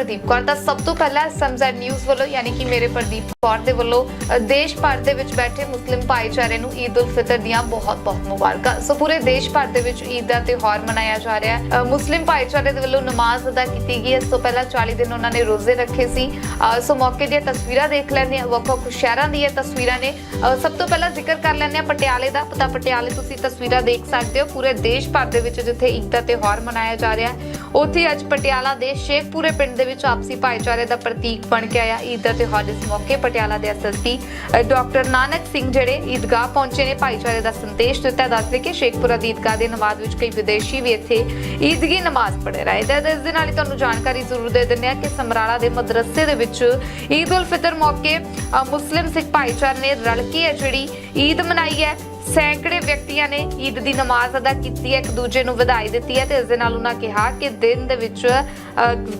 ਪ੍ਰਦੀਪ ਕੌਰ ਦਾ ਸਭ ਤੋਂ ਪਹਿਲਾਂ ਸਮਝਾ ਨਿਊਜ਼ ਵੱਲੋਂ ਯਾਨੀ ਕਿ ਮੇਰੇ ਪ੍ਰਦੀਪ ਕੌਰ ਦੇ ਵੱਲੋਂ ਦੇਸ਼ ਭਰ ਦੇ ਵਿੱਚ ਬੈਠੇ ਮੁਸਲਿਮ ਭਾਈਚਾਰੇ ਨੂੰ ਈਦ ਉਲ ਫਿਤਰ ਦੀਆਂ ਬਹੁਤ-ਬਹੁਤ ਮੁਬਾਰਕਾਂ। ਸੋ ਪੂਰੇ ਦੇਸ਼ ਭਰ ਦੇ ਵਿੱਚ ਈਦ ਦਾ ਤਿਉਹਾਰ ਮਨਾਇਆ ਜਾ ਰਿਹਾ ਹੈ। ਮੁਸਲਿਮ ਭਾਈਚਾਰੇ ਦੇ ਵੱਲੋਂ ਨਮਾਜ਼ ਅਦਾ ਕੀਤੀ ਗਈ ਇਸ ਤੋਂ ਪਹਿਲਾਂ 40 ਦਿਨ ਉਹਨਾਂ ਨੇ ਰੋਜ਼ੇ ਰੱਖੇ ਸੀ। ਸੋ ਮੌਕੇ ਦੀਆਂ ਤਸਵੀਰਾਂ ਦੇਖ ਲੈਂਦੇ ਹਾਂ। ਵੱਖ-ਵੱਖ ਸ਼ਹਿਰਾਂ ਦੀਆਂ ਤਸਵੀਰਾਂ ਨੇ। ਅ, ਸਭ ਤੋਂ ਪਹਿਲਾਂ ਜ਼ਿਕਰ ਕਰ ਲੈਂਦੇ ਹਾਂ ਪਟਿਆਲੇ ਦਾ। ਪਤਾ ਪਟਿਆਲੇ ਤੁਸੀਂ ਤਸਵੀਰਾਂ ਦੇਖ ਸਕਦੇ ਹੋ। ਪੂਰੇ ਦੇਸ਼ ਭਰ ਦੇ ਵਿੱਚ ਜਿੱਥੇ ਈਦ ਦਾ ਤਿਉਹਾਰ ਮਨਾਇਆ ਜਾ ਰਿਹਾ ਹੈ। ਉੱਥੇ ਅੱਜ ਪਟਿਆਲਾ ਦੇ ਸ਼ੇਖਪੁਰੇ ਪਿੰਡ ਦੇ ਵਿੱਚ ਆਪਸੀ ਭਾਈਚਾਰੇ ਦਾ ਪ੍ਰਤੀਕ ਬਣ ਕੇ ਆਇਆ। ਈਦ ਦਾ ਤਿਉਹਾਰ ਇਸ ਮੌਕੇ ਪਟਿਆਲਾ ਦੇ ਐਸਐਸਪੀ ਡਾਕਟਰ ਨਾਨਕ ਸਿੰਘ ਜਿਹੜੇ ਈਦਗਾਹ ਪਹੁੰਚੇ ਨੇ, ਭਾਈਚਾਰੇ ਦਾ ਸੰਦੇਸ਼ ਦਿੱਤਾ। ਦੱਸਦੇ ਕਿ ਸ਼ੇਖਪੁਰਾ ਦੀ ਈਦਗਾਹ ਦੇ ਨਮਾਜ਼ ਵਿੱਚ ਕਈ ਵਿਦੇਸ਼ੀ ਵੀ ਇੱਥੇ ਈਦਗੀ ਨਮਾਜ਼ ਪੜ੍ਹ ਰਹੇ ਤੇ ਇਸ ਦੇ ਨਾਲ ਹੀ ਤੁਹਾਨੂੰ ਜਾਣਕਾਰੀ ਜ਼ਰੂਰ ਦੇ ਦਿੰਦੇ ਹਾਂ ਕਿ ਸਮਰਾਲਾ ਦੇ ਮਦਰਸੇ ਦੇ ਵਿੱਚ ਈਦ ਉਲ ਫਿਤਰ ਮੌਕੇ ਮੁਸਲਿਮ ਸਿੱਖ ਭਾਈਚਾਰੇ ਨੇ ਰਲ ਕੇ ਹੈ ਜਿਹੜੀ ਈਦ ਮਨਾਈ ਹੈ ਸੈਂਕੜੇ ਵਿਅਕਤੀਆਂ ਨੇ ਈਦ ਦੀ ਨਮਾਜ਼ ਅਦਾ ਕੀਤੀ ਹੈ, ਇੱਕ ਦੂਜੇ ਨੂੰ ਵਧਾਈ ਦਿੱਤੀ ਹੈ ਤੇ ਇਸ ਦੇ ਨਾਲ ਉਹਨਾਂ ਕਿਹਾ ਕਿ ਦਿਨ ਦੇ ਵਿੱਚ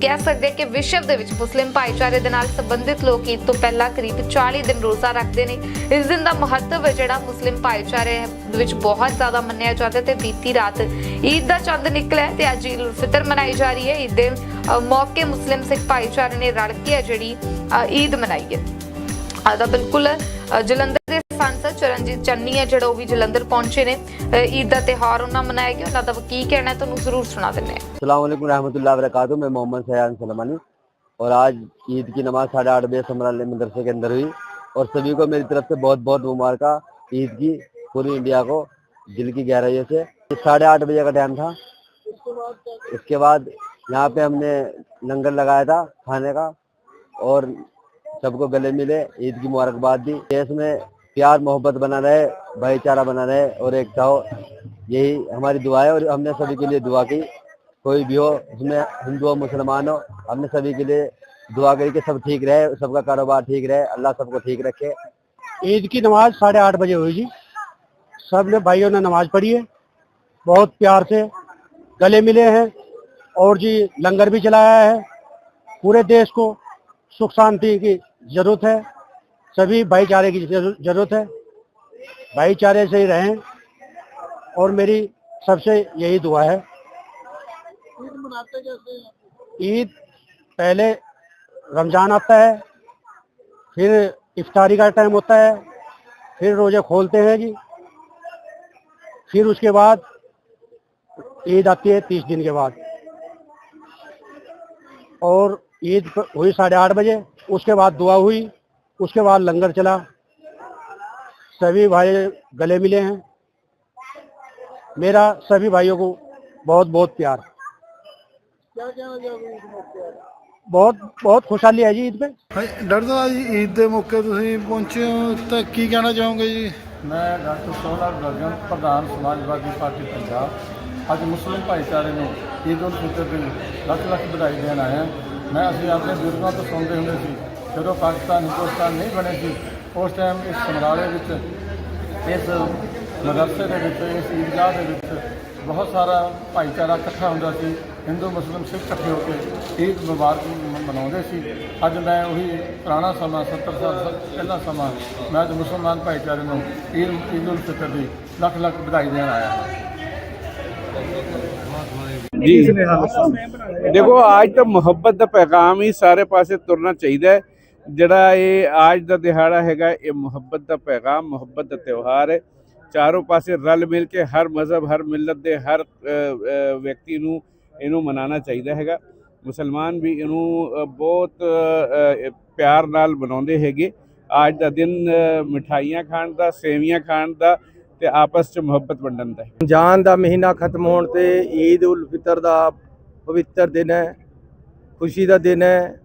ਕਹਿ ਸਕਦੇ ਕਿ ਵਿਸ਼ਵ ਦੇ ਵਿੱਚ ਮੁਸਲਿਮ ਭਾਈਚਾਰੇ ਦੇ ਨਾਲ ਸੰਬੰਧਿਤ ਲੋਕ ਈਦ ਤੋਂ ਪਹਿਲਾਂ ਕਰੀਬ 40 ਦਿਨ ਰੋਜ਼ਾ ਰੱਖਦੇ ਨੇ। ਇਸ ਦਿਨ ਦਾ ਮਹੱਤਵ ਹੈ ਜਿਹੜਾ ਮੁਸਲਿਮ ਭਾਈਚਾਰੇ ਵਿੱਚ ਬਹੁਤ ਜ਼ਿਆਦਾ ਮੰਨਿਆ ਜਾਂਦਾ ਤੇ ਬੀਤੀ ਰਾਤ ਈਦ ਦਾ ਚੰਦ ਨਿਕਲਿਆ ਤੇ ਅੱਜ ਈਦ ਉਲ ਫਿਤਰ ਮਨਾਈ ਜਾ ਰਹੀ ਹੈ। ਈਦ ਦੇ ਮੌਕੇ ਮੁਸਲਿਮ ਸਿੱਖ ਭਾਈਚਾਰੇ ਨੇ ਰਲ ਕੇ ਜਿਹੜੀ ਈਦ ਮਨਾਈ ਹੈ। ਆਦਾ ਬਿਲਕੁਲ ਜਲੰਧਰ ਚਰਨਜੀਤ ਚੰਨੀ ਹੈ ਜਿਹੜਾ ਉਹ ਵੀ ਜਲੰਧਰ ਪਹੁੰਚੇ ਨੇ ਅ, ਈਦ ਦਾ ਤਿਉਹਾਰ ਉਹਨਾਂ ਮਨਾਇਆ ਗਿਆ ਉਹਨਾਂ ਦਾ ਕੀ ਕਹਿਣਾ ਹੈ ਤੁਹਾਨੂੰ ਜ਼ਰੂਰ ਸੁਣਾ ਦਿੰਦੇ ਹਾਂ अल्लाम रहमतुल्लाह वरकत मैं मोहम्मद सयान सलमानी और आज ईद की नमाज साढ़े आठ बजे समराल मदरसे के अंदर हुई और सभी को मेरी तरफ से बहुत बहुत मुबारक ईद की पूरी इंडिया को दिल की गहराइयों से साढ़े आठ बजे का टाइम था इसके बाद यहाँ पे हमने लंगर लगाया था खाने का और सबको गले मिले ईद की मुबारकबाद दी देश में प्यार, मोहब्बत बना रहे, भाईचारा बना रहे और एकता हो यही हमारी दुआ है और हमने सभी के लिए दुआ की। कोई भी हो, उसमें हिंदू हो, मुसलमान हो, हमने सभी के लिए दुआ करी कि सब ठीक रहे, सबका कारोबार ठीक रहे, अल्लाह सबको ठीक रखे। ईद की नमाज़ साढ़े आठ बजे हुई जी। सबने भाइयों ने नमाज़ पढ़ी है। बहुत प्यार से गले मिले हैं और जी लंगर भी चलाया है। पूरे देश को सुख शांति की ज़रूरत है। सभी भाईचारे की ज़रूरत है। भाईचारे से ही रहें और मेरी सबसे यही दुआ है। ईद पहले रमज़ान आता है, फिर इफ्तारी का टाइम होता है, फिर रोज़े खोलते हैं जी। फिर उसके बाद ईद आती है तीस दिन के बाद। और ईद हुई साढ़े आठ बजे, उसके बाद दुआ हुई। उसके बाद लंगर चला सभी भाई गले मिले हैं मेरा सभी भाइयों को बहुत बहुत प्यार बहुत बहुत खुशहाली है जी ईद पे ਹਾਂਜੀ, ਡਾਕਟਰ ਸਾਹਿਬ ਜੀ ਈਦ ਦੇ ਮੌਕੇ ਤੁਸੀਂ ਪਹੁੰਚੇ ਹੋ ਤਾਂ ਕੀ ਕਹਿਣਾ ਚਾਹੋਗੇ ਜੀ ਮੈਂ ਡਾਕਟਰ ਸੋਹਣਾ ਗਰਜਨ ਪ੍ਰਧਾਨ ਸਮਾਜਵਾਦੀ ਪਾਰਟੀ ਪੰਜਾਬ ਅੱਜ ਮੁਸਲਿਮ ਭਾਈਚਾਰੇ ਨੂੰ ਈਦ ਉਲ ਫਿਤਰ ਦੀ ਲੱਖ ਲੱਖ ਵਧਾਈ ਦੇਣ ਆਇਆ ਮੈਂ ਅਸੀਂ ਆਪਣੇ ਬਜ਼ੁਰਗਾਂ ਤੋਂ ਸੁਣਦੇ ਹੁੰਦੇ ਸੀ ਜਦੋਂ ਪਾਕਿਸਤਾਨ ਹਿੰਦੁਸਤਾਨ ਨਹੀਂ ਬਣੇ ਸੀ, ਉਸ ਟਾਈਮ ਇਸ ਸਮਰਾਲੇ ਵਿੱਚ, ਇਸ ਮਦਰਸੇ ਦੇ ਵਿੱਚ, ਇਸ ਈਦਗਾਹ ਦੇ ਵਿੱਚ ਬਹੁਤ ਸਾਰਾ ਭਾਈਚਾਰਾ ਇਕੱਠਾ ਹੁੰਦਾ ਸੀ। ਹਿੰਦੂ, ਮੁਸਲਿਮ, ਸਿੱਖ ਇਕੱਠੇ ਹੋ ਕੇ ਈਦ ਮੁਬਾਰਕ ਮਨਾਉਂਦੇ ਸੀ। ਅੱਜ ਮੈਂ ਉਹੀ ਪੁਰਾਣਾ ਸਮਾਂ 70 ਸਾਲ ਸ- ਪਹਿਲਾ ਸਮਾਂ, ਮੈਂ ਅੱਜ ਮੁਸਲਮਾਨ ਭਾਈਚਾਰੇ ਨੂੰ ਈਦ ਈਦ ਉਲ ਫਿਤਰ ਦੀ ਲੱਖ ਲੱਖ ਵਧਾਈ ਦੇਣ ਆਇਆ ਹਾਂ। ਜੀ। ਦੇਖੋ, ਅੱਜ ਤਾਂ ਮੁਹੱਬਤ ਦਾ ਪੈਗਾਮ ਹੀ ਸਾਰੇ ਪਾਸੇ ਤੁਰਨਾ ਚਾਹੀਦਾ ਹੈ। ਜਿਹੜਾ ਇਹ ਅੱਜ ਦਾ ਦਿਹਾੜਾ ਹੈਗਾ ਇਹ ਮੁਹੱਬਤ ਦਾ ਪੈਗਾਮ ਮੁਹੱਬਤ ਦਾ ਤਿਉਹਾਰ ਹੈ। ਚਾਰੋਂ ਪਾਸੇ ਰਲ ਮਿਲ ਕੇ ਹਰ ਮਜ਼ਹਬ ਹਰ ਮਿਲਤ ਦੇ ਹਰ ਵਿਅਕਤੀ ਨੂੰ ਇਹਨੂੰ ਮਨਾਉਣਾ ਚਾਹੀਦਾ ਹੈਗਾ। ਮੁਸਲਮਾਨ ਵੀ ਇਹਨੂੰ ਬਹੁਤ ਪਿਆਰ ਨਾਲ ਮਨਾਉਂਦੇ ਹੈਗੇ। ਅੱਜ ਦਾ ਦਿਨ ਅ, ਮਿਠਾਈਆਂ ਖਾਣ ਦਾ ਸੇਵੀਆਂ ਖਾਣ ਦਾ ਤੇ ਆਪਸ 'ਚ ਮੁਹੱਬਤ ਵੰਡਣ ਦਾ ਹੈ ਰਮਜ਼ਾਨ ਦਾ ਮਹੀਨਾ ਖਤਮ ਹੋਣ ਤੇ ਈਦ ਉਲ ਫਿਤਰ ਦਾ ਪਵਿੱਤਰ ਦਿਨ ਹੈ ਖੁਸ਼ੀ ਦਾ ਦਿਨ ਹੈ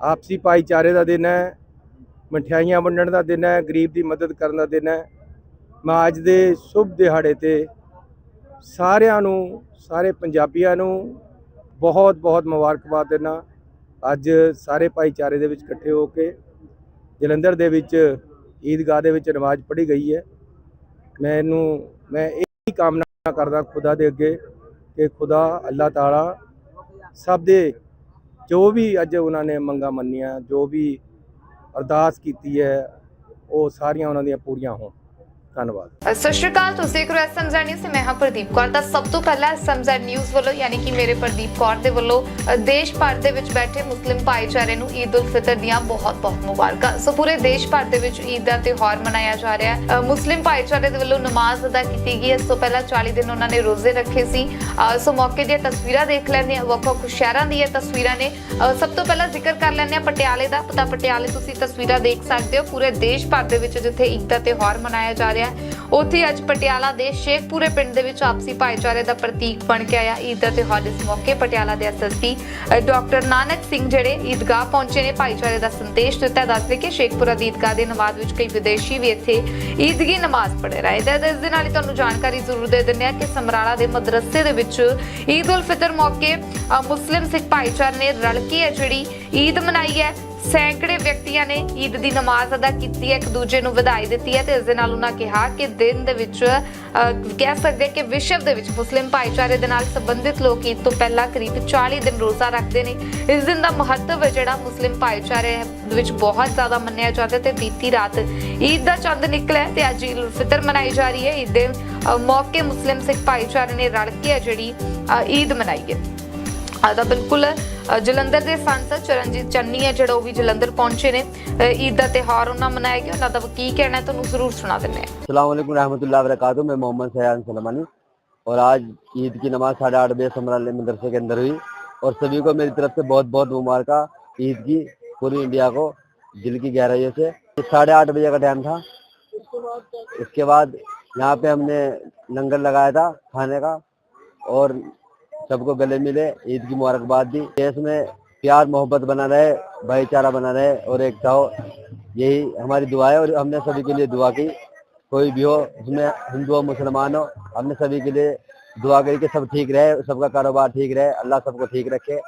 ਆਪਸੀ ਭਾਈਚਾਰੇ ਦਾ ਦਿਨ ਹੈ, ਮਠਿਆਈਆਂ ਵੰਡਣ ਦਾ ਦਿਨ ਹੈ, ਗਰੀਬ ਦੀ ਮਦਦ ਕਰਨ ਦਾ ਦਿਨ ਹੈ। ਮੈਂ ਅੱਜ ਦੇ ਸ਼ੁਭ ਦਿਹਾੜੇ ਤੇ ਸਾਰਿਆਂ ਨੂੰ, ਸਾਰੇ ਪੰਜਾਬੀਆਂ ਨੂੰ ਬਹੁਤ ਬਹੁਤ ਮੁਬਾਰਕਬਾਦ ਦਿੰਦਾ ਅੱਜ ਸਾਰੇ ਭਾਈਚਾਰੇ ਦੇ ਵਿੱਚ ਇਕੱਠੇ ਹੋ ਕੇ ਜਲੰਧਰ ਦੇ ਵਿੱਚ ਈਦਗਾਹ ਦੇ ਵਿੱਚ ਨਮਾਜ਼ ਪੜ੍ਹੀ ਗਈ ਹੈ। ਮੈਨੂੰ ਮੈਂ ਇਹ ਹੀ ਕਾਮਨਾ ਕਰਦਾ ਖੁਦਾ ਦੇ ਅੱਗੇ ਕਿ ਖੁਦਾ ਅੱਲਾਹ ਤਾਲਾ ਸਭ ਦੇ ਜੋ ਵੀ ਅੱਜ ਉਹਨਾਂ ਨੇ ਮੰਗਾਂ ਮੰਨੀਆਂ, ਜੋ ਵੀ ਅਰਦਾਸ ਕੀਤੀ ਹੈ, ਉਹ ਸਾਰੀਆਂ ਉਹਨਾਂ ਦੀਆਂ ਪੂਰੀਆਂ ਹੋਣ। ਧੰਨਵਾਦ। ਸਤਿ ਸ਼੍ਰੀ ਅਕਾਲ ਤੁਸੀਂ ਦੇਖ ਰਹੇ ਹੋ ਐਸਐਮਜ਼ੈਡ ਨਿਊਜ਼ ਤੇ ਮੈਂ ਹਾਂ ਪ੍ਰਦੀਪ ਕੌਰ। ਤਾਂ ਸਭ ਤੋਂ ਪਹਿਲਾਂ ਐਸਐਮਜ਼ੈਡ ਨਿਊਜ਼ ਵੱਲੋਂ ਯਾਨੀ ਕਿ ਮੇਰੇ ਪ੍ਰਦੀਪ ਕੌਰ ਦੇ ਵੱਲੋਂ ਦੇਸ਼ ਭਰ ਦੇ ਵਿੱਚ ਬੈਠੇ ਮੁਸਲਿਮ ਭਾਈਚਾਰੇ ਨੂੰ ਈਦ ਉਲ ਫਿਤਰ ਦੀਆਂ ਬਹੁਤ-ਬਹੁਤ ਮੁਬਾਰਕਾਂ। ਸੋ ਪੂਰੇ ਦੇਸ਼ ਭਰ ਦੇ ਵਿੱਚ ਈਦ ਦਾ ਤਿਉਹਾਰ ਮਨਾਇਆ ਜਾ ਰਿਹਾ ਹੈ। ਮੁਸਲਿਮ ਭਾਈਚਾਰੇ ਦੇ ਵੱਲੋਂ ਨਮਾਜ਼ ਅਦਾ ਕੀਤੀ ਗਈ ਇਸ ਤੋਂ ਪਹਿਲਾਂ 40 ਦਿਨ ਉਹਨਾਂ ਨੇ ਰੋਜ਼ੇ ਰੱਖੇ ਸੀ। ਅ, ਸੋ ਮੌਕੇ ਦੀਆਂ ਤਸਵੀਰਾਂ ਦੇਖ ਲੈਂਦੇ ਹਾਂ। ਵੱਖ-ਵੱਖ ਸ਼ਹਿਰਾਂ ਦੀਆਂ ਤਸਵੀਰਾਂ ਨੇ। ਸਭ ਤੋਂ ਪਹਿਲਾਂ ਜ਼ਿਕਰ ਕਰ ਲੈਂਦੇ ਹਾਂ ਪਟਿਆਲੇ ਦਾ। ਪਤਾ ਪਟਿਆਲੇ ਤੁਸੀਂ ਤਸਵੀਰਾਂ ਦੇਖ ਸਕਦੇ ਹੋ। ਪੂਰੇ ਦੇਸ਼ ਭਰ ਦੇ ਵਿੱਚ ਜਿੱਥੇ ਈਦ ਦਾ ਤਿਉਹਾਰ ਮਨਾਇਆ ਜਾ ਰਿਹਾ ਹੈ। ਉੱਥੇ ਅੱਜ ਪਟਿਆਲਾ ਦੇ ਸ਼ੇਖਪੁਰੇ ਪਿੰਡ ਦੇ ਵਿੱਚ ਆਪਸੀ ਭਾਈਚਾਰੇ ਦਾ ਪ੍ਰਤੀਕ ਬਣ ਕੇ ਆਇਆ। ਈਦ ਦਾ ਤਿਉਹਾਰ ਇਸ ਮੌਕੇ ਪਟਿਆਲਾ ਦੇ ਐਸਐਸਪੀ ਡਾਕਟਰ ਨਾਨਕ ਸਿੰਘ ਜਿਹੜੇ ਈਦਗਾਹ ਪਹੁੰਚੇ ਨੇ, ਭਾਈਚਾਰੇ ਦਾ ਸੰਦੇਸ਼ ਦਿੱਤਾ। ਦੱਸਦੇ ਕਿ ਸ਼ੇਖਪੁਰਾ ਦੀ ਈਦਗਾਹ ਦੇ ਨਮਾਜ਼ ਵਿੱਚ ਕਈ ਵਿਦੇਸ਼ੀ ਵੀ ਇੱਥੇ ਈਦਗੀ ਨਮਾਜ਼ ਪੜ੍ਹ ਰਹੇ ਤੇ ਇਸ ਦੇ ਨਾਲ ਹੀ ਤੁਹਾਨੂੰ ਜਾਣਕਾਰੀ ਜ਼ਰੂਰ ਦੇ ਦਿੰਦੇ ਆ ਕਿ ਸਮਰਾਲਾ ਦੇ ਮਦਰਸੇ ਦੇ ਵਿੱਚ ਈਦ ਉਲ ਫਿਤਰ ਮੌਕੇ ਮੁਸਲਿਮ ਸਿੱਖ ਭਾਈਚਾਰੇ ਨੇ ਰਲ ਕੇ ਹੈ ਜਿਹੜੀ ਈਦ ਮਨਾਈ ਹੈ ਸੈਂਕੜੇ ਵਿਅਕਤੀਆਂ ਨੇ ਈਦ ਦੀ ਨਮਾਜ਼ ਅਦਾ ਕੀਤੀ ਹੈ, ਇੱਕ ਦੂਜੇ ਨੂੰ ਵਧਾਈ ਦਿੱਤੀ ਹੈ ਤੇ ਇਸ ਦੇ ਨਾਲ ਉਹਨਾਂ ਕਿਹਾ ਕਿ ਦਿਨ ਦੇ ਵਿੱਚ ਕਹਿ ਸਕਦੇ ਕਿ ਵਿਸ਼ਵ ਦੇ ਵਿੱਚ ਮੁਸਲਿਮ ਭਾਈਚਾਰੇ ਦੇ ਨਾਲ ਸੰਬੰਧਿਤ ਲੋਕ ਈਦ ਤੋਂ ਪਹਿਲਾਂ ਕਰੀਬ 40 ਦਿਨ ਰੋਜ਼ਾ ਰੱਖਦੇ ਨੇ। ਇਸ ਦਿਨ ਦਾ ਮਹੱਤਵ ਹੈ ਜਿਹੜਾ ਮੁਸਲਿਮ ਭਾਈਚਾਰੇ ਵਿੱਚ ਬਹੁਤ ਜ਼ਿਆਦਾ ਮੰਨਿਆ ਜਾਂਦਾ ਤੇ ਬੀਤੀ ਰਾਤ ਈਦ ਦਾ ਚੰਦ ਨਿਕਲਿਆ ਤੇ ਅੱਜ ਈਦ ਉਲ ਫਿਤਰ ਮਨਾਈ ਜਾ ਰਹੀ ਹੈ। ਈਦ ਦੇ ਮੌਕੇ ਮੁਸਲਿਮ ਸਿੱਖ ਭਾਈਚਾਰੇ ਨੇ ਰਲ ਕੇ ਹੈ ਜਿਹੜੀ ਈਦ ਮਨਾਈ ਹੈ। ਆਦਾ ਬਿਲਕੁਲ ਅ, ਜਲੰਧਰ ਦੇ ਸੰਸਦ ਚਰਨਜੀਤ ਚੰਨੀ ਹੈ ਜਿਹੜਾ ਉਹ ਵੀ ਜਲੰਧਰ ਪਹੁੰਚੇ ਨੇ ਅ, ਈਦ ਦਾ ਤਿਉਹਾਰ ਉਹਨਾਂ ਮਨਾਇਆ ਗਿਆ ਉਹਨਾਂ ਦਾ ਕੀ ਕਹਿਣਾ ਹੈ ਤੁਹਾਨੂੰ ਜ਼ਰੂਰ ਸੁਣਾ ਦਿੰਦੇ ਹਾਂ अल्लाम रहमतुल्लाह वरकत मैं मोहम्मद सयान सलमानी और आज ईद की नमाज साढ़े आठ बजे समरा मदरसे के अंदर हुई और सभी को मेरी तरफ से बहुत बहुत मुबारक ईद की पूरी इंडिया को दिल की गहराइयों से साढ़े आठ बजे का टाइम था इसके बाद यहाँ पे हमने लंगर लगाया था खाने का और सबको गले मिले, ईद की मुबारकबाद दी। देश में प्यार, मोहब्बत बना रहे, भाईचारा बना रहे और एकता हो यही हमारी दुआ है और हमने सभी के लिए दुआ की। कोई भी हो, उसमें हिंदू हो, मुसलमान हो, हमने सभी के लिए दुआ करी कि सब ठीक रहे, सबका कारोबार ठीक रहे, अल्लाह सबको ठीक रखे।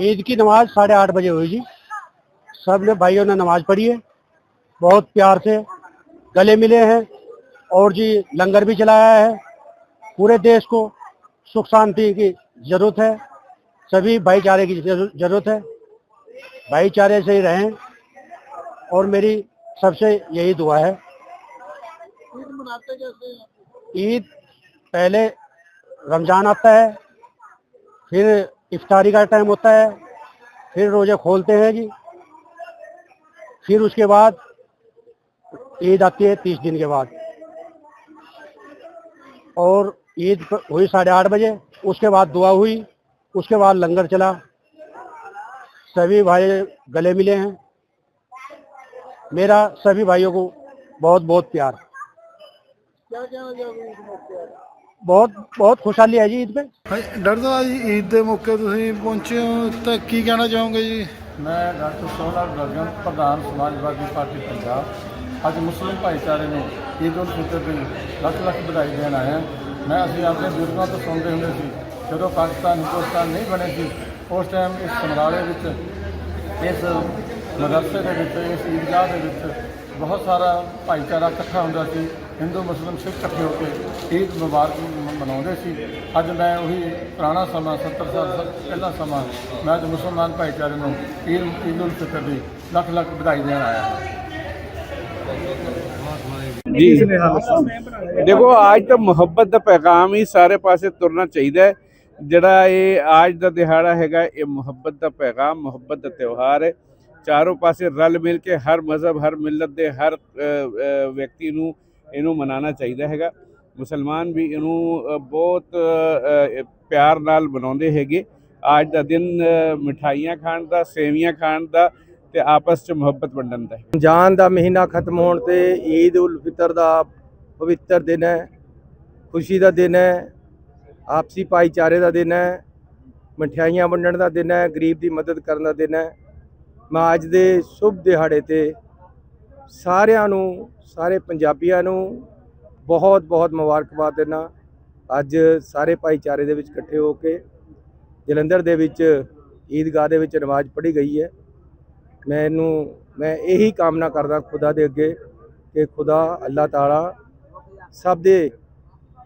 ईद की नमाज़ साढ़े आठ बजे हुई जी। सबने भाइयों ने नमाज़ पढ़ी है। बहुत प्यार से गले मिले हैं और जी लंगर भी चलाया है। पूरे देश को सुख शांति की ज़रूरत है। सभी भाईचारे की ज़रूरत है। भाईचारे से ही रहें। और मेरी सबसे यही दुआ है। ईद पहले रमज़ान आता है, फिर इफ्तारी का टाइम होता है, फिर रोज़े खोलते हैं जी। फिर उसके बाद ईद आती है तीस दिन के बाद। और ईद हुई साढ़े आठ बजे। उसके बाद दुआ हुई उसके बाद लंगर चला सभी भाई गले मिले हैं मेरा सभी भाइयों को बहुत बहुत प्यार बहुत बहुत खुशहाली है जी ईद पे ਹਾਂਜੀ, ਡਾਕਟਰ ਸਾਹਿਬ ਅੱਜ ਈਦ ਦੇ ਮੌਕੇ ਤੁਸੀਂ ਪਹੁੰਚੇ ਹੋ ਤਾਂ ਕੀ ਕਹਿਣਾ ਚਾਹੋਗੇ ਜੀ ਮੈਂ ਡਾਕਟਰ ਸੋਹਣਾ ਗਗਨ ਪ੍ਰਧਾਨ ਸਮਾਜਵਾਦੀ ਪਾਰਟੀ ਪੰਜਾਬ ਅੱਜ ਮੁਸਲਿਮ ਭਾਈਚਾਰੇ ਨੂੰ ਈਦ ਉਲ ਫਿਤਰ ਦੀ ਲੱਖ ਲੱਖ ਵਧਾਈ ਦੇਣ ਆਇਆ ਮੈਂ ਅਸੀਂ ਆਪਣੇ ਬਜ਼ੁਰਗਾਂ ਤੋਂ ਸੁਣਦੇ ਹੁੰਦੇ ਸੀ, ਜਦੋਂ ਪਾਕਿਸਤਾਨ, ਹਿੰਦੁਸਤਾਨ ਨਹੀਂ ਬਣੇ ਸੀ, ਉਸ ਟਾਈਮ ਇਸ ਸਮਰਾਲੇ ਵਿੱਚ, ਇਸ ਮਦਰਸੇ ਦੇ ਵਿੱਚ, ਇਸ ਈਦਗਾਹ ਦੇ ਵਿੱਚ ਬਹੁਤ ਸਾਰਾ ਭਾਈਚਾਰਾ ਇਕੱਠਾ ਹੁੰਦਾ ਸੀ। ਹਿੰਦੂ ਮੁਸਲਿਮ ਸਿੱਖ ਇਕੱਠੇ ਹੋ ਕੇ ਈਦ ਮੁਬਾਰਕ ਮਨਾਉਂਦੇ ਸੀ। ਅੱਜ ਮੈਂ ਉਹੀ ਪੁਰਾਣਾ ਸਮਾਂ 70 ਸਾਲ ਸ- ਪਹਿਲਾ ਸਮਾਂ, ਮੈਂ ਅੱਜ ਮੁਸਲਮਾਨ ਭਾਈਚਾਰੇ ਨੂੰ ਈਦ ਈਦ ਉਲ ਫਿਤਰ ਦੀ ਲੱਖ ਲੱਖ ਵਧਾਈ ਦੇਣ ਆਇਆ ਹਾਂ। ਜੀ। ਦੇਖੋ ਅੱਜ ਤਾਂ ਮੁਹੱਬਤ ਦਾ ਪੈਗਾਮ ਹੀ ਸਾਰੇ ਪਾਸੇ ਤੁਰਨਾ ਚਾਹੀਦਾ ਹੈ। ਜਿਹੜਾ ਇਹ ਅੱਜ ਦਾ ਦਿਹਾੜਾ ਹੈਗਾ ਇਹ ਮੁਹੱਬਤ ਦਾ ਪੈਗਾਮ ਮੁਹੱਬਤ ਦਾ ਤਿਉਹਾਰ ਹੈ। ਚਾਰੋਂ ਪਾਸੇ ਰਲ ਮਿਲ ਕੇ ਹਰ ਮਜ਼ਹਬ ਹਰ ਮਿਲਤ ਦੇ ਹਰ ਵਿਅਕਤੀ ਨੂੰ ਇਹਨੂੰ ਮਨਾਉਣਾ ਚਾਹੀਦਾ ਹੈਗਾ। ਮੁਸਲਮਾਨ ਵੀ ਇਹਨੂੰ ਬਹੁਤ ਪਿਆਰ ਨਾਲ ਮਨਾਉਂਦੇ ਹੈਗੇ। ਅੱਜ ਦਾ ਦਿਨ ਅ, ਮਿਠਾਈਆਂ ਖਾਣ ਦਾ ਸੇਵੀਆਂ ਖਾਣ ਦਾ ਤੇ ਆਪਸ 'ਚ ਮੁਹੱਬਤ ਵੰਡਣ ਦਾ ਹੈ। ਰਮਜ਼ਾਨ ਦਾ ਮਹੀਨਾ ਖਤਮ ਹੋਣ ਤੇ ਈਦ ਉਲ ਫਿਤਰ ਦਾ ਪਵਿੱਤਰ ਦਿਨ ਹੈ, ਖੁਸ਼ੀ ਦਾ ਦਿਨ ਹੈ, ਆਪਸੀ ਭਾਈਚਾਰੇ ਦਾ ਦਿਨ ਹੈ, ਮਠਿਆਈਆਂ ਵੰਡਣ ਦਾ ਦਿਨ ਹੈ, ਗਰੀਬ ਦੀ ਮਦਦ ਕਰਨ ਦਾ ਦਿਨ ਹੈ। ਮੈਂ ਅੱਜ ਦੇ ਸ਼ੁਭ ਦਿਹਾੜੇ ਤੇ ਸਾਰਿਆਂ ਨੂੰ, ਸਾਰੇ ਪੰਜਾਬੀਆਂ ਨੂੰ ਬਹੁਤ ਬਹੁਤ ਮੁਬਾਰਕਬਾਦ ਦਿੰਦਾ ਅੱਜ ਸਾਰੇ ਭਾਈਚਾਰੇ ਦੇ ਵਿੱਚ ਇਕੱਠੇ ਹੋ ਕੇ ਜਲੰਧਰ ਦੇ ਵਿੱਚ ਈਦਗਾਹ ਦੇ ਵਿੱਚ ਨਮਾਜ਼ ਪੜ੍ਹੀ ਗਈ ਹੈ। ਮੈਂ ਇਹਨੂੰ, ਮੈਂ ਇਹੀ ਕਾਮਨਾ ਕਰਦਾ ਖੁਦਾ ਦੇ ਅੱਗੇ ਕਿ ਖੁਦਾ ਅੱਲਾਹ ਤਾਲਾ ਸਭ ਦੇ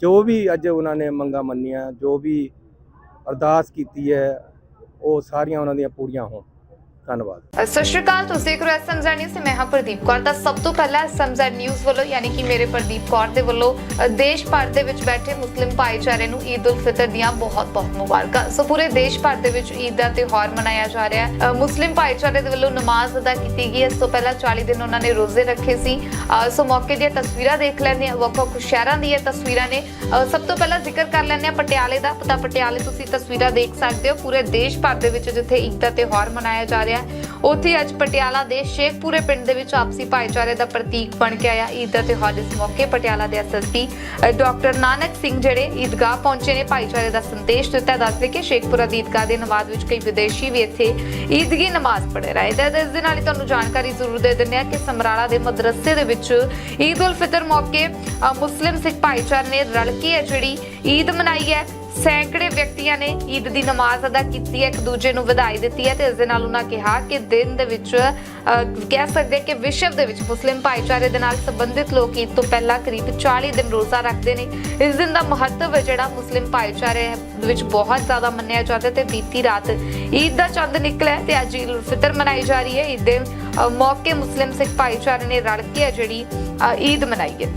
ਜੋ ਵੀ ਅੱਜ ਉਹਨਾਂ ਨੇ ਮੰਗਾਂ ਮੰਨੀਆਂ, ਜੋ ਵੀ ਅਰਦਾਸ ਕੀਤੀ ਹੈ, ਉਹ ਸਾਰੀਆਂ ਉਹਨਾਂ ਦੀਆਂ ਪੂਰੀਆਂ ਹੋਣ। ਧੰਨਵਾਦ। ਸਤਿ ਸ਼੍ਰੀ ਅਕਾਲ ਤੁਸੀਂ ਦੇਖ ਰਹੇ ਹੋ ਐਸਐਮਜ਼ੈਡ ਨਿਊਜ਼ ਮੈਂ ਹਾਂ ਪ੍ਰਦੀਪ ਕੌਰ। ਤਾਂ ਸਭ ਤੋਂ ਪਹਿਲਾਂ ਐਸਐਮਜ਼ੈਡ ਨਿਊਜ਼ ਵੱਲੋਂ ਯਾਨੀ ਕਿ ਮੇਰੇ ਪ੍ਰਦੀਪ ਕੌਰ ਦੇ ਵੱਲੋਂ ਦੇਸ਼ ਭਰ ਦੇ ਵਿੱਚ ਬੈਠੇ ਮੁਸਲਿਮ ਭਾਈਚਾਰੇ ਨੂੰ ਈਦ ਉਲ ਫਿਤਰ ਦੀਆਂ ਬਹੁਤ-ਬਹੁਤ ਮੁਬਾਰਕਾਂ। ਸੋ ਪੂਰੇ ਦੇਸ਼ ਭਰ ਦੇ ਵਿੱਚ ਈਦ ਦਾ ਤਿਉਹਾਰ ਮਨਾਇਆ ਜਾ ਰਿਹਾ ਹੈ। ਮੁਸਲਿਮ ਭਾਈਚਾਰੇ ਦੇ ਵੱਲੋਂ ਨਮਾਜ਼ ਅਦਾ ਕੀਤੀ ਗਈ ਇਸ ਤੋਂ ਪਹਿਲਾਂ 40 ਦਿਨ ਉਹਨਾਂ ਨੇ ਰੋਜ਼ੇ ਰੱਖੇ ਸੀ। ਅ, ਸੋ ਮੌਕੇ ਦੀਆਂ ਤਸਵੀਰਾਂ ਦੇਖ ਲੈਂਦੇ ਹਾਂ। ਵੱਖ-ਵੱਖ ਸ਼ਹਿਰਾਂ ਦੀਆਂ ਤਸਵੀਰਾਂ ਨੇ। ਅ, ਸਭ ਤੋਂ ਪਹਿਲਾਂ ਜ਼ਿਕਰ ਕਰ ਲੈਂਦੇ ਹਾਂ ਪਟਿਆਲੇ ਦਾ। ਪਤਾ ਪਟਿਆਲੇ ਤੁਸੀਂ ਤਸਵੀਰਾਂ ਦੇਖ ਸਕਦੇ ਹੋ। ਪੂਰੇ ਦੇਸ਼ ਭਰ ਦੇ ਵਿੱਚ ਜਿੱਥੇ ਈਦ ਦਾ ਤਿਉਹਾਰ ਮਨਾਇਆ ਜਾ ਰਿਹਾ ਹੈ। ਉੱਥੇ ਅੱਜ ਪਟਿਆਲਾ ਦੇ ਸ਼ੇਖਪੁਰੇ ਪਿੰਡ ਦੇ ਵਿੱਚ ਆਪਸੀ ਭਾਈਚਾਰੇ ਦਾ ਪ੍ਰਤੀਕ ਬਣ ਕੇ ਆਇਆ। ਈਦ ਦਾ ਤਿਉਹਾਰ ਇਸ ਮੌਕੇ ਪਟਿਆਲਾ ਦੇ ਐਸਐਸਪੀ ਡਾਕਟਰ ਨਾਨਕ ਸਿੰਘ ਜਿਹੜੇ ਈਦਗਾਹ ਪਹੁੰਚੇ ਨੇ, ਭਾਈਚਾਰੇ ਦਾ ਸੰਦੇਸ਼ ਦਿੱਤਾ। ਦੱਸਦੇ ਕਿ ਸ਼ੇਖਪੁਰਾ ਦੀ ਈਦਗਾਹ ਦੇ ਨਮਾਜ਼ ਵਿੱਚ ਕਈ ਵਿਦੇਸ਼ੀ ਵੀ ਇੱਥੇ ਈਦਗੀ ਨਮਾਜ਼ ਪੜ੍ਹ ਰਹੇ ਤੇ ਇਸ ਦੇ ਨਾਲ ਹੀ ਤੁਹਾਨੂੰ ਜਾਣਕਾਰੀ ਜ਼ਰੂਰ ਦੇ ਦਿੰਦੇ ਹਾਂ ਕਿ ਸਮਰਾਲਾ ਦੇ ਮਦਰਸੇ ਦੇ ਵਿੱਚ ਈਦ ਉਲ ਫਿਤਰ ਮੌਕੇ ਮੁਸਲਿਮ ਸਿੱਖ ਭਾਈਚਾਰੇ ਨੇ ਰਲ ਕੇ ਹੈ ਜਿਹੜੀ ਈਦ ਮਨਾਈ ਹੈ ਸੈਂਕੜੇ ਵਿਅਕਤੀਆਂ ਨੇ ਈਦ ਦੀ ਨਮਾਜ਼ ਅਦਾ ਕੀਤੀ ਹੈ, ਇੱਕ ਦੂਜੇ ਨੂੰ ਵਧਾਈ ਦਿੱਤੀ ਹੈ ਤੇ ਇਸ ਦੇ ਨਾਲ ਉਹਨਾਂ ਕਿਹਾ ਕਿ ਦਿਨ ਦੇ ਵਿੱਚ ਕਹਿ ਸਕਦੇ ਕਿ ਵਿਸ਼ਵ ਦੇ ਵਿੱਚ ਮੁਸਲਿਮ ਭਾਈਚਾਰੇ ਦੇ ਨਾਲ ਸੰਬੰਧਿਤ ਲੋਕ ਈਦ ਤੋਂ ਪਹਿਲਾਂ ਕਰੀਬ 40 ਦਿਨ ਰੋਜ਼ਾ ਰੱਖਦੇ ਨੇ। ਇਸ ਦਿਨ ਦਾ ਮਹੱਤਵ ਹੈ ਜਿਹੜਾ ਮੁਸਲਿਮ ਭਾਈਚਾਰੇ ਵਿੱਚ ਬਹੁਤ ਜ਼ਿਆਦਾ ਮੰਨਿਆ ਜਾਂਦਾ ਹੈ ਤੇ ਬੀਤੀ ਰਾਤ ਈਦ ਦਾ ਚੰਦ ਨਿਕਲਿਆ ਹੈ ਤੇ ਅੱਜ ਈਦ ਉਲ ਫਿਤਰ ਮਨਾਈ ਜਾ ਰਹੀ ਹੈ। ਈਦ ਦੇ ਮੌਕੇ ਮੁਸਲਿਮ ਸਿੱਖ ਭਾਈਚਾਰੇ ਨੇ ਰਲ ਕੇ ਹੈ ਜਿਹੜੀ ਈਦ ਮਨਾਈ ਹੈ।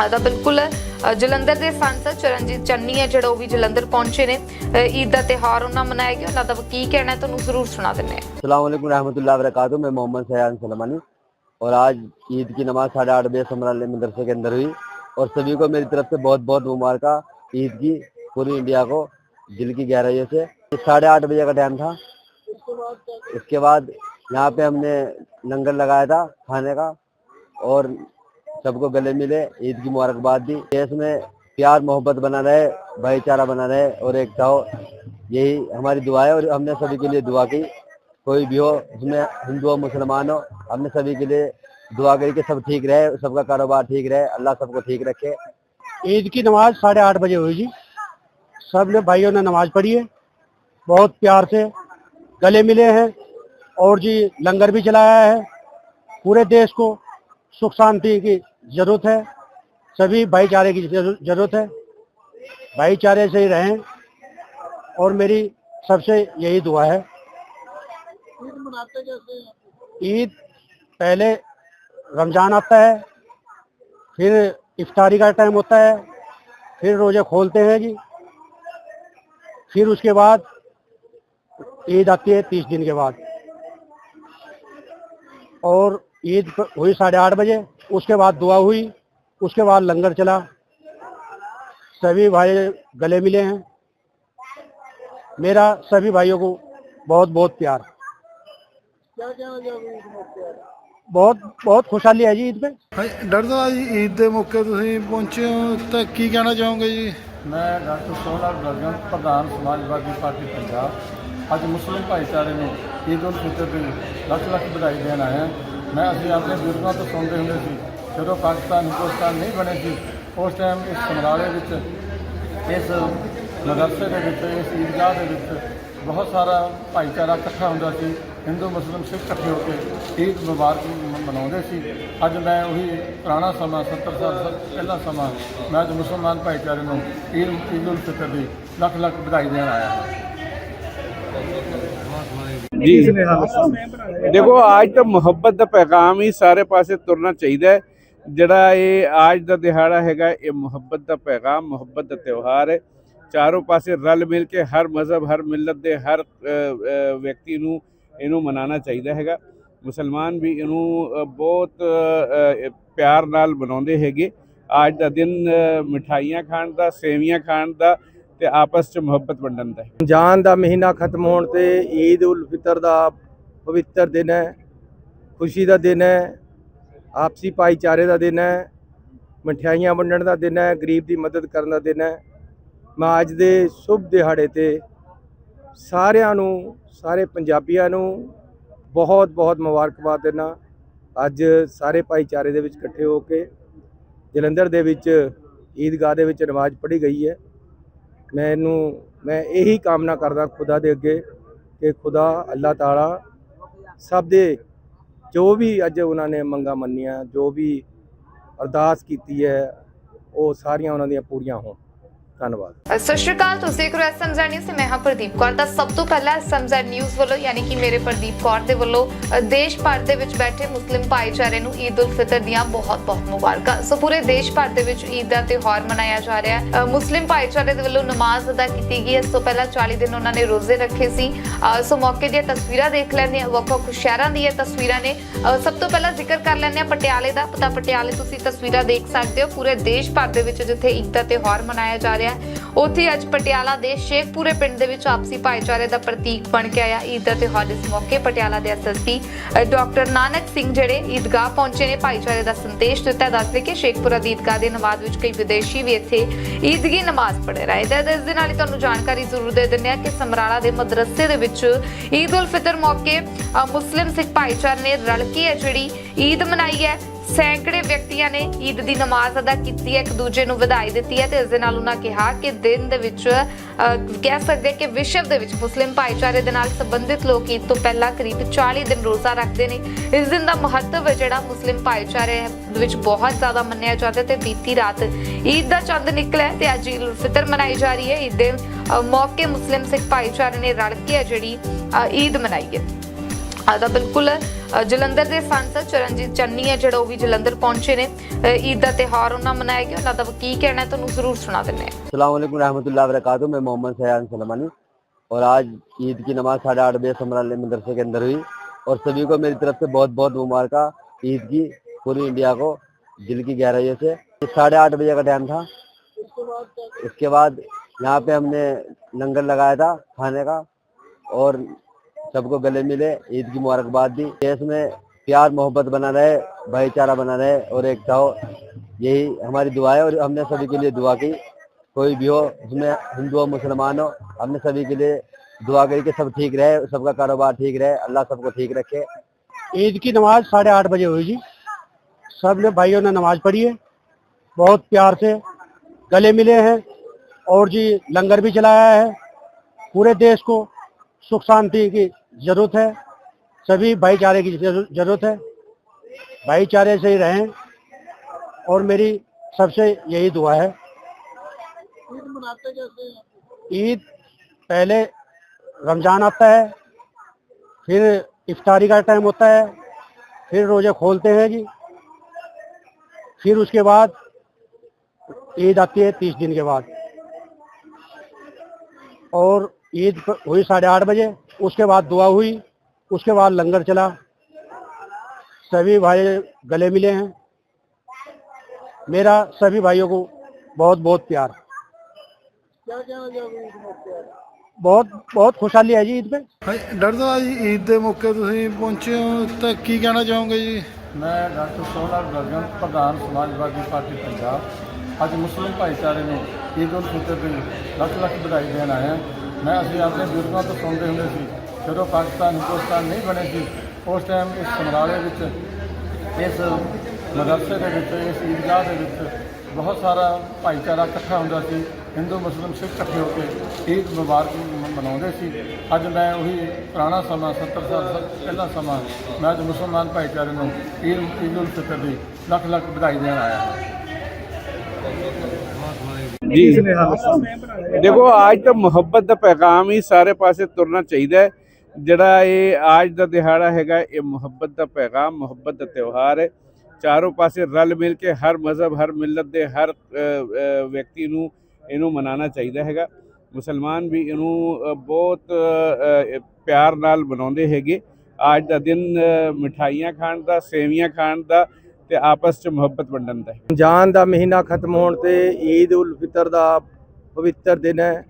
ਆਦਾ ਬਿਲਕੁਲ ਅ, ਜਲੰਧਰ ਦੇ ਸੰਸਦ ਚਰਨਜੀਤ ਚੰਨੀ ਹੈ ਜਿਹੜਾ ਉਹ ਵੀ ਜਲੰਧਰ ਪਹੁੰਚੇ ਨੇ ਅ, ਈਦ ਦਾ ਤਿਉਹਾਰ ਉਹਨਾਂ ਮਨਾਇਆ ਗਿਆ ਉਹਨਾਂ ਦਾ ਕੀ ਕਹਿਣਾ ਹੈ ਤੁਹਾਨੂੰ ਜ਼ਰੂਰ ਸੁਣਾ ਦਿੰਦੇ ਹਾਂ अल्लाम रहमतुल्लाह वरकत मैं मोहम्मद सयान सलमानी और आज ईद की नमाज साढ़े आठ बजे समराल मदरसे के अंदर हुई और सभी को मेरी तरफ से बहुत बहुत मुबारक ईद की पूरी इंडिया को दिल की गहराइयों से ये साढ़े आठ बजे का टाइम था इसके बाद यहाँ पे हमने लंगर लगाया था खाने का और सबको गले मिले, ईद की मुबारकबाद दी। देश में प्यार, मोहब्बत बना रहे, भाईचारा बना रहे और एकता हो यही हमारी दुआ है और हमने सभी के लिए दुआ की। कोई भी हो, उसमें हिंदू हो, मुसलमान हो, हमने सभी के लिए दुआ करी कि सब ठीक रहे, सबका कारोबार ठीक रहे, अल्लाह सबको ठीक रखे। ईद की नमाज़ साढ़े आठ बजे हुई जी। सबने भाइयों ने नमाज़ पढ़ी है। बहुत प्यार से गले मिले हैं और जी, लंगर भी चलाया है। पूरे देश को सुख शांति की ज़रूरत है। सभी भाईचारे की ज़रूरत है। भाईचारे से ही रहें। और मेरी सबसे यही दुआ है। ईद मनाते कैसे ईद पहले रमज़ान आता है, फिर इफ्तारी का टाइम होता है, फिर रोज़े खोलते हैं जी। फिर उसके बाद ईद आती है तीस दिन के बाद। और ईद हुई साढ़े आठ बजे। उसके बाद दुआ हुई उसके बाद लंगर चला सभी भाई गले मिले हैं मेरा सभी भाइयों को बहुत बहुत प्यार बहुत बहुत खुशहाली है जी ईद पे ਹਾਂਜੀ, ਡਾਕਟਰ ਸਾਹਿਬ ਅੱਜ ਈਦ ਦੇ ਮੌਕੇ ਤੁਸੀਂ ਪਹੁੰਚੇ ਹੋ ਤਾਂ ਕੀ ਕਹਿਣਾ ਚਾਹੋਗੇ ਜੀ ਮੈਂ ਡਾਕਟਰ ਸੋਹਣਾ ਗਰਗਨ ਪ੍ਰਧਾਨ ਸਮਾਜਵਾਦੀ ਪਾਰਟੀ ਪੰਜਾਬ ਅੱਜ ਮੁਸਲਿਮ ਭਾਈਚਾਰੇ ਨੂੰ ਈਦ ਉਲ ਫਿਤਰ ਦੀ ਲੱਖ ਲੱਖ ਵਧਾਈ ਦੇਣ ਆਇਆ ਮੈਂ ਅਸੀਂ ਆਪਣੇ ਬਜ਼ੁਰਗਾਂ ਤੋਂ ਸੁਣਦੇ ਹੁੰਦੇ ਸੀ, ਜਦੋਂ ਪਾਕਿਸਤਾਨ, ਹਿੰਦੁਸਤਾਨ ਨਹੀਂ ਬਣੇ ਸੀ, ਉਸ ਟਾਈਮ ਇਸ ਸਮਰਾਲੇ ਵਿੱਚ, ਇਸ ਮਦਰਸੇ ਦੇ ਵਿੱਚ, ਇਸ ਈਦਗਾਹ ਦੇ ਵਿੱਚ ਬਹੁਤ ਸਾਰਾ ਭਾਈਚਾਰਾ ਇਕੱਠਾ ਹੁੰਦਾ ਸੀ। ਹਿੰਦੂ, ਮੁਸਲਿਮ, ਸਿੱਖ ਇਕੱਠੇ ਹੋ ਕੇ ਈਦ ਮੁਬਾਰਕ ਮਨਾਉਂਦੇ ਸੀ। ਅੱਜ ਮੈਂ ਉਹੀ ਪੁਰਾਣਾ ਸਮਾਂ 70 ਸਾਲ ਸ- ਪਹਿਲਾ ਸਮਾਂ, ਮੈਂ ਅੱਜ ਮੁਸਲਮਾਨ ਭਾਈਚਾਰੇ ਨੂੰ ਈਦ ਈਦ ਉਲ ਫਿਤਰ ਦੀ ਲੱਖ ਲੱਖ ਵਧਾਈ ਦੇਣ ਆਇਆ ਹਾਂ। ਜੀ ਦੇਖੋ ਅੱਜ ਤਾਂ ਮੁਹੱਬਤ ਦਾ ਪੈਗਾਮ ਹੀ ਸਾਰੇ ਪਾਸੇ ਤੁਰਨਾ ਚਾਹੀਦਾ ਹੈ। ਜਿਹੜਾ ਇਹ ਅੱਜ ਦਾ ਦਿਹਾੜਾ ਹੈਗਾ ਇਹ ਮੁਹੱਬਤ ਦਾ ਪੈਗਾਮ ਮੁਹੱਬਤ ਦਾ ਤਿਉਹਾਰ ਹੈ। ਚਾਰੋਂ ਪਾਸੇ ਰਲ ਮਿਲ ਕੇ ਹਰ ਮਜ਼ਹਬ ਹਰ ਮਿਲਤ ਦੇ ਹਰ ਵਿਅਕਤੀ ਨੂੰ ਇਹਨੂੰ ਮਨਾਉਣਾ ਚਾਹੀਦਾ ਹੈਗਾ। ਮੁਸਲਮਾਨ ਵੀ ਇਹਨੂੰ ਬਹੁਤ ਪਿਆਰ ਨਾਲ ਮਨਾਉਂਦੇ ਹੈਗੇ। ਅੱਜ ਦਾ ਦਿਨ ਅ, ਮਿਠਾਈਆਂ ਖਾਣ ਦਾ ਸੇਵੀਆਂ ਖਾਣ ਦਾ ਤੇ ਆਪਸ 'ਚ ਮੁਹੱਬਤ ਵੰਡਣ ਦਾ ਹੈ। ਰਮਜ਼ਾਨ ਦਾ ਮਹੀਨਾ ਖਤਮ ਹੋਣ ਤੇ ਈਦ ਉਲ ਫਿਤਰ ਦਾ ਪਵਿੱਤਰ ਦਿਨ ਹੈ, ਖੁਸ਼ੀ ਦਾ ਦਿਨ ਹੈ, ਆਪਸੀ ਭਾਈਚਾਰੇ ਦਾ ਦਿਨ ਹੈ, ਮਠਿਆਈਆਂ ਵੰਡਣ ਦਾ ਦਿਨ ਹੈ, ਗਰੀਬ ਦੀ ਮਦਦ ਕਰਨ ਦਾ ਦਿਨ ਹੈ। ਮੈਂ ਅੱਜ ਦੇ ਸ਼ੁਭ ਦਿਹਾੜੇ ਤੇ ਸਾਰਿਆਂ ਨੂੰ, ਸਾਰੇ ਪੰਜਾਬੀਆਂ ਨੂੰ ਬਹੁਤ ਬਹੁਤ ਮੁਬਾਰਕਬਾਦ ਦਿੰਦਾ ਅੱਜ ਸਾਰੇ ਭਾਈਚਾਰੇ ਦੇ ਵਿੱਚ ਇਕੱਠੇ ਹੋ ਕੇ ਜਲੰਧਰ ਦੇ ਵਿੱਚ ਈਦਗਾਹ ਦੇ ਵਿੱਚ ਨਮਾਜ਼ ਪੜ੍ਹੀ ਗਈ ਹੈ। ਮੈਂ ਇਹਨੂੰ, ਮੈਂ ਇਹੀ ਕਾਮਨਾ ਕਰਦਾ ਖੁਦਾ ਦੇ ਅੱਗੇ ਕਿ ਖੁਦਾ ਅੱਲਾਹ ਤਾਲਾ ਸਭ ਦੇ ਜੋ ਵੀ ਅੱਜ ਉਹਨਾਂ ਨੇ ਮੰਗਾਂ ਮੰਨੀਆਂ, ਜੋ ਵੀ ਅਰਦਾਸ ਕੀਤੀ ਹੈ, ਉਹ ਸਾਰੀਆਂ ਉਹਨਾਂ ਦੀਆਂ ਪੂਰੀਆਂ ਹੋਣ। ਧੰਨਵਾਦ। ਸਤਿ ਸ਼੍ਰੀ ਅਕਾਲ ਤੁਸੀਂ ਦੇਖ ਰਹੇ ਹੋ ਐਸਐਮਜ਼ੈਡ ਨਿਊਜ਼ ਮੈਂ ਹਾਂ ਪ੍ਰਦੀਪ ਕੌਰ। ਦਾ ਸਭ ਤੋਂ ਪਹਿਲਾਂ ਐਸਐਮਜ਼ੈਡ ਨਿਊਜ਼ ਵੱਲੋਂ ਯਾਨੀ ਕਿ ਮੇਰੇ ਪ੍ਰਦੀਪ ਕੌਰ ਦੇ ਵੱਲੋਂ ਦੇਸ਼ ਭਰ ਦੇ ਵਿੱਚ ਬੈਠੇ ਮੁਸਲਿਮ ਭਾਈਚਾਰੇ ਨੂੰ ਈਦ ਉਲ ਫਿਤਰ ਦੀਆਂ ਬਹੁਤ-ਬਹੁਤ ਮੁਬਾਰਕਾਂ। ਸੋ ਪੂਰੇ ਦੇਸ਼ ਭਰ ਦੇ ਵਿੱਚ ਈਦ ਦਾ ਤਿਉਹਾਰ ਮਨਾਇਆ ਜਾ ਰਿਹਾ ਹੈ। ਮੁਸਲਿਮ ਭਾਈਚਾਰੇ ਦੇ ਵੱਲੋਂ ਨਮਾਜ਼ ਅਦਾ ਕੀਤੀ ਗਈ ਇਸ ਤੋਂ ਪਹਿਲਾਂ 40 ਦਿਨ ਉਹਨਾਂ ਨੇ ਰੋਜ਼ੇ ਰੱਖੇ ਸੀ। ਅ, ਸੋ ਮੌਕੇ ਦੀਆਂ ਤਸਵੀਰਾਂ ਦੇਖ ਲੈਂਦੇ ਹਾਂ। ਵੱਖ-ਵੱਖ ਸ਼ਹਿਰਾਂ ਦੀਆਂ ਤਸਵੀਰਾਂ ਨੇ। ਸਭ ਤੋਂ ਪਹਿਲਾਂ ਜ਼ਿਕਰ ਕਰ ਲੈਂਦੇ ਹਾਂ ਪਟਿਆਲੇ ਦਾ। ਪਤਾ ਪਟਿਆਲੇ ਤੁਸੀਂ ਤਸਵੀਰਾਂ ਦੇਖ ਸਕਦੇ ਹੋ। ਪੂਰੇ ਦੇਸ਼ ਭਰ ਦੇ ਵਿੱਚ ਜਿੱਥੇ ਈਦ ਦਾ ਤਿਉਹਾਰ ਮਨਾਇਆ ਜਾ ਰਿਹਾ ਹੈ। ਉੱਥੇ ਅੱਜ ਪਟਿਆਲਾ ਦੇ ਸ਼ੇਖਪੁਰੇ ਪਿੰਡ ਦੇ ਵਿੱਚ ਆਪਸੀ ਭਾਈਚਾਰੇ ਦਾ ਪ੍ਰਤੀਕ ਬਣ ਕੇ ਆਇਆ। ਈਦ ਦਾ ਤਿਉਹਾਰ ਇਸ ਮੌਕੇ ਪਟਿਆਲਾ ਦੇ ਐਸਐਸਪੀ ਡਾਕਟਰ ਨਾਨਕ ਸਿੰਘ ਜਿਹੜੇ ਈਦਗਾਹ ਪਹੁੰਚੇ ਨੇ, ਭਾਈਚਾਰੇ ਦਾ ਸੰਦੇਸ਼ ਦਿੱਤਾ। ਦੱਸਦੇ ਕਿ ਸ਼ੇਖਪੁਰਾ ਦੀ ਈਦਗਾਹ ਦੇ ਨਮਾਜ਼ ਵਿੱਚ ਕਈ ਵਿਦੇਸ਼ੀ ਵੀ ਇੱਥੇ ਈਦਗੀ ਨਮਾਜ਼ ਪੜ੍ਹ ਰਹੇ ਤੇ ਇਸ ਦੇ ਨਾਲ ਹੀ ਤੁਹਾਨੂੰ ਜਾਣਕਾਰੀ ਜ਼ਰੂਰ ਦੇ ਦਿੰਦੇ ਹਾਂ ਕਿ ਸਮਰਾਲਾ ਦੇ ਮਦਰਸੇ ਦੇ ਵਿੱਚ ਈਦ ਉਲ ਫਿਤਰ ਮੌਕੇ ਮੁਸਲਿਮ ਸਿੱਖ ਭਾਈਚਾਰੇ ਨੇ ਰਲ ਕੇ ਹੈ ਜਿਹੜੀ ਈਦ ਮਨਾਈ ਹੈ। ਸੈਂਕੜੇ ਵਿਅਕਤੀਆਂ ਨੇ ਈਦ ਦੀ ਨਮਾਜ਼ ਅਦਾ ਕੀਤੀ ਹੈ। ਇੱਕ ਦੂਜੇ ਨੂੰ ਵਧਾਈ ਦਿੱਤੀ ਹੈ ਤੇ ਇਸ ਦੇ ਨਾਲ ਉਹਨਾਂ ਕਿਹਾ ਕਿ ਦਿਨ ਦੇ ਵਿੱਚ ਕਹਿ ਸਕਦੇ ਕਿ ਵਿਸ਼ਵ ਦੇ ਵਿੱਚ ਮੁਸਲਿਮ ਭਾਈਚਾਰੇ ਦੇ ਨਾਲ ਸੰਬੰਧਿਤ ਲੋਕ ਈਦ ਤੋਂ ਪਹਿਲਾਂ ਕਰੀਬ 40 ਦਿਨ ਰੋਜ਼ਾ ਰੱਖਦੇ ਨੇ। ਇਸ ਦਿਨ ਦਾ ਮਹੱਤਵ ਹੈ ਜਿਹੜਾ ਮੁਸਲਿਮ ਭਾਈਚਾਰੇ ਵਿੱਚ ਬਹੁਤ ਜ਼ਿਆਦਾ ਮੰਨਿਆ ਜਾਂਦਾ ਤੇ ਬੀਤੀ ਰਾਤ ਈਦ ਦਾ ਚੰਦ ਨਿਕਲਿਆ ਤੇ ਅੱਜ ਈਦ ਉਲ ਫਿਤਰ ਮਨਾਈ ਜਾ ਰਹੀ ਹੈ। ਈਦ ਦੇ ਮੌਕੇ ਮੁਸਲਿਮ ਸਿੱਖ ਭਾਈਚਾਰੇ ਨੇ ਰਲ ਕੇ ਹੈ ਜਿਹੜੀ ਅਹ, ਈਦ ਮਨਾਈ ਹੈ। ਆਦਾ ਬਿਲਕੁਲ ਜਲੰਧਰ ਦੇ ਸੰਸਦ ਚਰਨਜੀਤ ਚੰਨੀ ਹੈ ਜਿਹੜਾ ਉਹ ਵੀ ਜਲੰਧਰ ਪਹੁੰਚੇ ਨੇ ਅ, ਈਦ ਦਾ ਤਿਉਹਾਰ ਉਹਨਾਂ ਮਨਾਇਆ ਗਿਆ ਉਹਨਾਂ ਦਾ ਕੀ ਕਹਿਣਾ ਹੈ ਤੁਹਾਨੂੰ ਜ਼ਰੂਰ ਸੁਣਾ ਦਿੰਦੇ ਹਾਂ अल्लाम रहमतुल्लाह वरकatuh मैं मोहम्मद सयान सलमानी और आज ईद की नमाज साढ़े आठ बजे समराल मदरसे के अंदर हुई और सभी को मेरी तरफ से बहुत बहुत मुबारक ईद की पूरी इंडिया को दिल की गहराइयों से साढ़े आठ बजे का टाइम था इसके बाद यहाँ पे हमने लंगर लगाया था खाने का और सबको गले मिले, ईद की मुबारकबाद दी। देश में प्यार, मोहब्बत बना रहे, भाईचारा बना रहे और एकता हो यही हमारी दुआ है और हमने सभी के लिए दुआ की। कोई भी हो, उसमें हिंदू हो, मुसलमान हो, हमने सभी के लिए दुआ करी कि सब ठीक रहे, सबका कारोबार ठीक रहे, अल्लाह सबको ठीक रखे। ईद की नमाज़ साढ़े आठ बजे हुई जी। सबने भाइयों ने नमाज़ पढ़ी है। बहुत प्यार से गले मिले हैं और जी, लंगर भी चलाया है। पूरे देश को सुख शांति की ज़रूरत है। सभी भाईचारे की ज़रूरत है। भाईचारे से ही रहें। और मेरी सबसे यही दुआ है। ईद पहले रमज़ान आता है, फिर इफ्तारी का टाइम होता है, फिर रोज़े खोलते हैं जी। फिर उसके बाद ईद आती है तीस दिन के बाद। और ईद हुई साढ़े आठ बजे। उसके बाद दुआ हुई उसके बाद लंगर चला सभी भाई गले मिले हैं मेरा सभी भाइयों को बहुत बहुत प्यार बहुत बहुत खुशहाली है जी ईद पे ਹਾਂਜੀ, ਡਾਕਟਰ ਸਾਹਿਬ ਅੱਜ ਈਦ ਦੇ ਮੌਕੇ ਤੁਸੀਂ ਪਹੁੰਚੇ ਹੋ ਤਾਂ ਕੀ ਕਹਿਣਾ ਚਾਹੋਗੇ ਜੀ ਮੈਂ ਡਾਕਟਰ ਸੋਹਣਾ ਗਰਗਨ ਪ੍ਰਧਾਨ ਸਮਾਜਵਾਦੀ ਪਾਰਟੀ ਪੰਜਾਬ ਅੱਜ ਮੁਸਲਿਮ ਭਾਈਚਾਰੇ ਨੂੰ ਈਦ ਉਲ ਫਿਤਰ ਦੀ ਲੱਖ ਲੱਖ ਵਧਾਈ ਦੇਣ ਆਇਆ ਮੈਂ ਅਸੀਂ ਆਪਣੇ ਬਜ਼ੁਰਗਾਂ ਤੋਂ ਸੁਣਦੇ ਹੁੰਦੇ ਸੀ, ਜਦੋਂ ਪਾਕਿਸਤਾਨ, ਹਿੰਦੁਸਤਾਨ ਨਹੀਂ ਬਣੇ ਸੀ, ਉਸ ਟਾਈਮ ਇਸ ਸਮਰਾਲੇ ਵਿੱਚ, ਇਸ ਮਦਰਸੇ ਦੇ ਵਿੱਚ, ਇਸ ਈਦਗਾਹ ਦੇ ਵਿੱਚ ਬਹੁਤ ਸਾਰਾ ਭਾਈਚਾਰਾ ਇਕੱਠਾ ਹੁੰਦਾ ਸੀ। ਹਿੰਦੂ, ਮੁਸਲਿਮ, ਸਿੱਖ ਇਕੱਠੇ ਹੋ ਕੇ ਈਦ ਮੁਬਾਰਕ ਮਨਾਉਂਦੇ ਸੀ। ਅੱਜ ਮੈਂ ਉਹੀ ਪੁਰਾਣਾ ਸਮਾਂ 70 ਸਾਲ ਸ- ਪਹਿਲਾ ਸਮਾਂ, ਮੈਂ ਅੱਜ ਮੁਸਲਮਾਨ ਭਾਈਚਾਰੇ ਨੂੰ ਈਦ ਈਦ ਉਲ ਫਿਤਰ ਦੀ ਲੱਖ ਲੱਖ ਵਧਾਈ ਦੇਣ ਆਇਆ। ਹਾਂ ਜੀ। ਦੇਖੋ ਅੱਜ ਤਾਂ ਮੁਹੱਬਤ ਦਾ ਪੈਗਾਮ ਹੀ ਸਾਰੇ ਪਾਸੇ ਤੁਰਨਾ ਚਾਹੀਦਾ ਹੈ। ਜਿਹੜਾ ਇਹ ਅੱਜ ਦਾ ਦਿਹਾੜਾ ਹੈਗਾ ਇਹ ਮੁਹੱਬਤ ਦਾ ਪੈਗਾਮ ਮੁਹੱਬਤ ਦਾ ਤਿਉਹਾਰ ਹੈ। ਚਾਰੋਂ ਪਾਸੇ ਰਲ ਮਿਲ ਕੇ ਹਰ ਮਜ਼ਹਬ ਹਰ ਮਿਲਤ ਦੇ ਹਰ ਵਿਅਕਤੀ ਨੂੰ ਇਹਨੂੰ ਮਨਾਉਣਾ ਚਾਹੀਦਾ ਹੈਗਾ। ਮੁਸਲਮਾਨ ਵੀ ਇਹਨੂੰ ਬਹੁਤ ਪਿਆਰ ਨਾਲ ਮਨਾਉਂਦੇ ਹੈਗੇ। ਅੱਜ ਦਾ ਦਿਨ ਮਿਠਾਈਆਂ ਖਾਣ ਦਾ ਸੇਵੀਆਂ ਖਾਣ ਦਾ ਤੇ ਆਪਸ 'ਚ ਮੁਹੱਬਤ ਵੰਡਣ ਦਾ ਹੈ। ਰਮਜ਼ਾਨ ਦਾ ਮਹੀਨਾ ਖਤਮ ਹੋਣ ਤੇ ਈਦ ਉਲ ਫਿਤਰ ਦਾ ਪਵਿੱਤਰ ਦਿਨ ਹੈ।